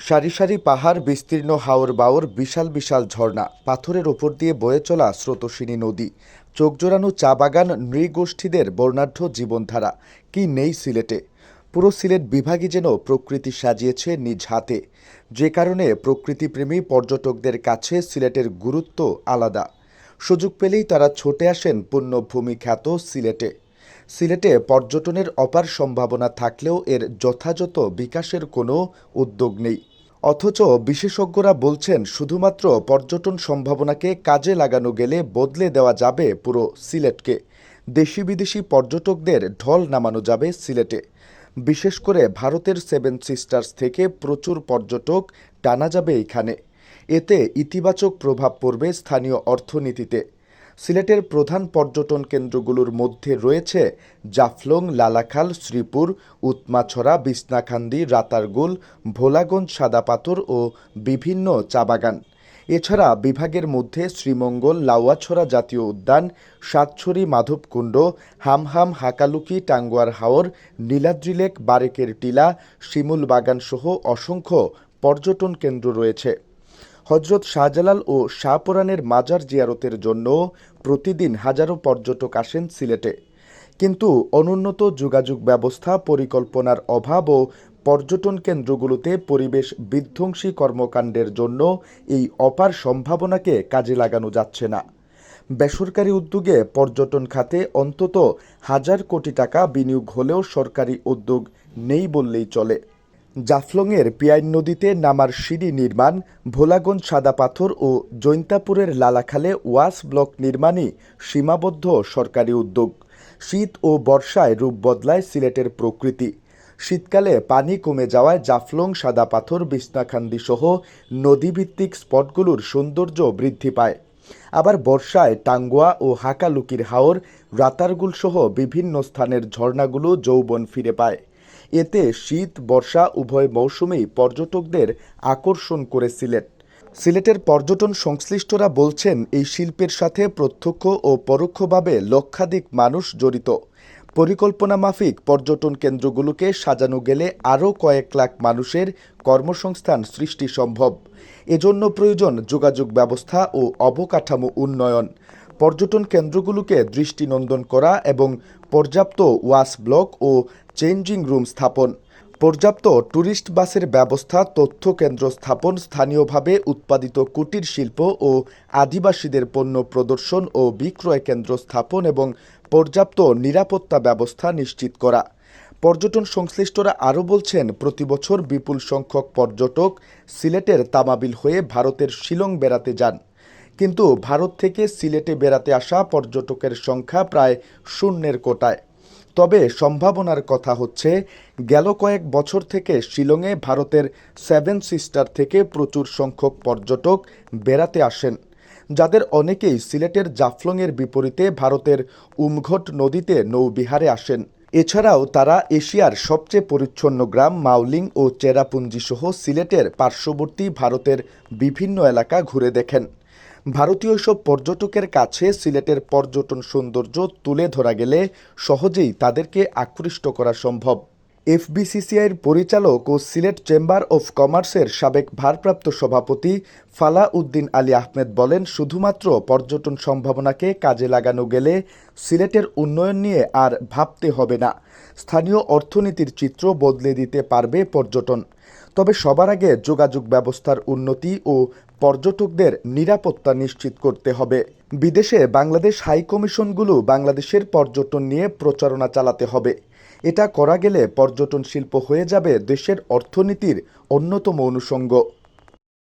সারি সারি পাহাড়, বিস্তীর্ণ হাওর বাওর, বিশাল বিশাল ঝর্ণা, পাথরের ওপর দিয়ে বয়ে চলা স্রোতস্বিনী নদী। চোখ জোড়ানো চা বাগান, নৃগোষ্ঠীদের বর্ণাঢ্য জীবনধারা। কি নেই সিলেটে? পুরো সিলেট বিভাগই যেন প্রকৃতি সাজিয়েছে নিজ হাতে। যে কারণে প্রকৃতিপ্রেমী পর্যটকদের কাছে সিলেটের গুরুত্ব আলাদা। সুযোগ পেলেই তারা ছুটে আসেন পুণ্যভূমি খ্যাত সিলেটে। সিলেটে পর্যটনের অপার সম্ভাবনা থাকলেও এর যথাযথ বিকাশের কোনো উদ্যোগ নেই। অথচ বিশেষজ্ঞরা বলছেন শুধুমাত্র পর্যটন সম্ভাবনাকে কাজে লাগানো গেলে বদলে দেওয়া যাবে পুরো সিলেটকে। দেশি বিদেশি পর্যটকদের ঢল নামানো যাবে সিলেটে। বিশেষ করে ভারতের সেভেন সিস্টার্স থেকে প্রচুর পর্যটক টানা যাবে এখানে। এতে ইতিবাচক প্রভাব পড়বে স্থানীয় অর্থনীতিতে। সিলেটের প্রধান পর্যটন কেন্দ্রগুলোর মধ্যে রয়েছে জাফলং, লালাখাল, শ্রীপুর, উৎমাছড়া, বিছনাখান্দি, রাতারগুল, ভোলাগঞ্জ, সাদাপাথর ও বিভিন্ন চা বাগান। এছাড়া বিভাগের মধ্যে শ্রীমঙ্গল, লাউয়াছড়া জাতীয় উদ্যান, সাতছড়ি মাধবকুণ্ড, হামহাম, হাকালুকি, টাঙ্গুয়ার হাওর, নীলাদ্রি লেক, বারেকের টিলা, শিমুল বাগান সহ অসংখ্য পর্যটন কেন্দ্র রয়েছে। হজরত শাহজালাল ও শাহপরানের মাজার জিয়ারতের জন্য প্রতিদিন হাজারো পর্যটক আসেন সিলেটে। কিন্তু অনুন্নত যোগাযোগ ব্যবস্থা, পরিকল্পনার অভাব ও পর্যটন কেন্দ্রগুলোতে পরিবেশ বিধ্বংসী কর্মকাণ্ডের জন্য এই অপার সম্ভাবনাকে কাজে লাগানো যাচ্ছে না। বেসরকারি উদ্যোগে পর্যটন খাতে অন্তত হাজার কোটি টাকা বিনিয়োগ হলেও সরকারি উদ্যোগ নেই বললেই চলে। জাফলংয়ের পিয়াইন নদীতে নামার সিঁড়ি নির্মাণ, ভোলাগঞ্জ সাদা পাথর ও জৈন্তাপুরের লালাখালে ওয়াস ব্লক নির্মাণই সীমাবদ্ধ সরকারি উদ্যোগ। শীত ও বর্ষায় রূপ বদলায় সিলেটের প্রকৃতি। শীতকালে পানি কমে যাওয়ায় জাফলং সাদা পাথর সহ নদীভিত্তিক স্পটগুলোর সৌন্দর্য বৃদ্ধি পায়। আবার বর্ষায় টাঙ্গুয়া ও হাকালুকির হাওর, রাতারগুল সহ বিভিন্ন স্থানের ঝর্ণাগুলো যৌবন ফিরে পায়। এতে শীত, বর্ষা, উভয় মৌসুমেই পর্যটকদের আকর্ষণ করে সিলেট। সিলেটের পর্যটন সংশ্লিষ্টরা বলছেন, এই শিল্পের সাথে প্রত্যক্ষ ও পরোক্ষভাবে লক্ষাধিক মানুষ জড়িত। পরিকল্পনা মাফিক পর্যটন কেন্দ্রগুলোকে সাজানো গেলে আরও কয়েক লাখ মানুষের কর্মসংস্থান সৃষ্টি সম্ভব। এজন্য প্রয়োজন যোগাযোগ ব্যবস্থা ও অবকাঠামো উন্নয়ন। পর্যটন কেন্দ্রগুলোকে দৃষ্টিনন্দন করা এবং পর্যাপ্ত ওয়াশ ব্লক ও চেঞ্জিং রুম স্থাপন। পর্যাপ্ত ট্যুরিস্ট বাসের ব্যবস্থা, তথ্য কেন্দ্র স্থাপন, স্থানীয়ভাবে উৎপাদিত কুটির শিল্প ও আদিবাসীদের পণ্য প্রদর্শন ও বিক্রয় কেন্দ্র স্থাপন এবং পর্যাপ্ত নিরাপত্তা ব্যবস্থা নিশ্চিত করা। পর্যটন সংশ্লিষ্টরা আরও বলছেন প্রতিবছর বিপুল সংখ্যক পর্যটক সিলেটের তামাবিল হয়ে ভারতের শিলং বেড়াতে যান। কিন্তু ভারত থেকে সিলেটে বেড়াতে আসা পর্যটকের সংখ্যা প্রায় শূন্যের কোটায়। তবে সম্ভাবনার কথা হচ্ছে, গেল কয়েক বছর থেকে শিলংয়ে ভারতের সেভেন সিস্টার থেকে প্রচুর সংখ্যক পর্যটক বেড়াতে আসেন, যাদের অনেকেই সিলেটের জাফলংয়ের বিপরীতে ভারতের উমঘট নদীতে নৌবিহারে আসেন। এছাড়াও তারা এশিয়ার সবচেয়ে পরিচ্ছন্ন গ্রাম মাউলিং ও চেরাপুঞ্জি সহ সিলেটের পার্শ্ববর্তী ভারতের বিভিন্ন এলাকা ঘুরে দেখেন। ভারতীয় সব পর্যটকের কাছে সিলেটের পর্যটন সৌন্দর্য তুলে ধরা গেলে সহজেই তাদেরকে আকৃষ্ট করা সম্ভব। এফবিসিসিআইয়ের পরিচালক ও সিলেট চেম্বার অফ কমার্সের সাবেক ভারপ্রাপ্ত সভাপতি ফালা উদ্দিন আলী আহমেদ বলেন, শুধুমাত্র পর্যটন সম্ভাবনাকে কাজে লাগানো গেলে সিলেটের উন্নয়ন নিয়ে আর ভাবতে হবে না। স্থানীয় অর্থনীতির চিত্র বদলে দিতে পারবে পর্যটন। তবে সবার আগে যোগাযোগ ব্যবস্থার উন্নতি ও পর্যটকদের নিরাপত্তা নিশ্চিত করতে হবে। বিদেশে বাংলাদেশ হাই কমিশনগুলো বাংলাদেশের পর্যটন নিয়ে প্রচারণা চালাতে হবে। এটা করা গেলে পর্যটন শিল্প হয়ে যাবে দেশের অর্থনীতির অন্যতম অনুষঙ্গ।